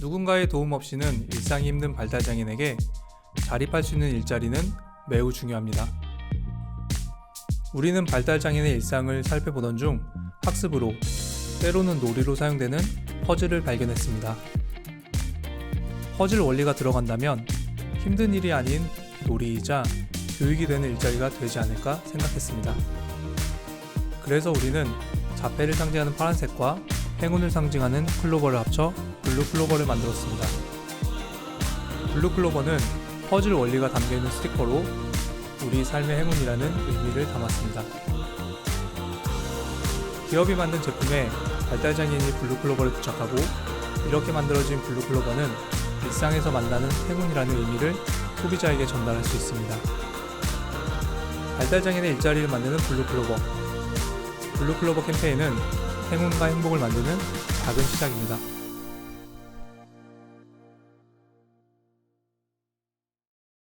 누군가의 도움 없이는 일상이 힘든 발달장애인에게 자립할 수 있는 일자리는 매우 중요합니다. 우리는 발달장애인의 일상을 살펴보던 중 학습으로 때로는 놀이로 사용되는 퍼즐을 발견했습니다. 퍼즐 원리가 들어간다면 힘든 일이 아닌 놀이이자 교육이 되는 일자리가 되지 않을까 생각했습니다. 그래서 우리는 자폐를 상징하는 파란색과 행운을 상징하는 클로버를 합쳐 블루 클로버를 만들었습니다. 블루 클로버는 퍼즐 원리가 담겨 있는 스티커로 우리 삶의 행운이라는 의미를 담았습니다. 기업이 만든 제품에 발달장애인이 블루 클로버를 부착하고 이렇게 만들어진 블루 클로버는 일상에서 만나는 행운이라는 의미를 소비자에게 전달할 수 있습니다. 발달장애인의 일자리를 만드는 블루 클로버. 블루 클로버 캠페인은 행운과 행복을 만드는 작은 시작입니다.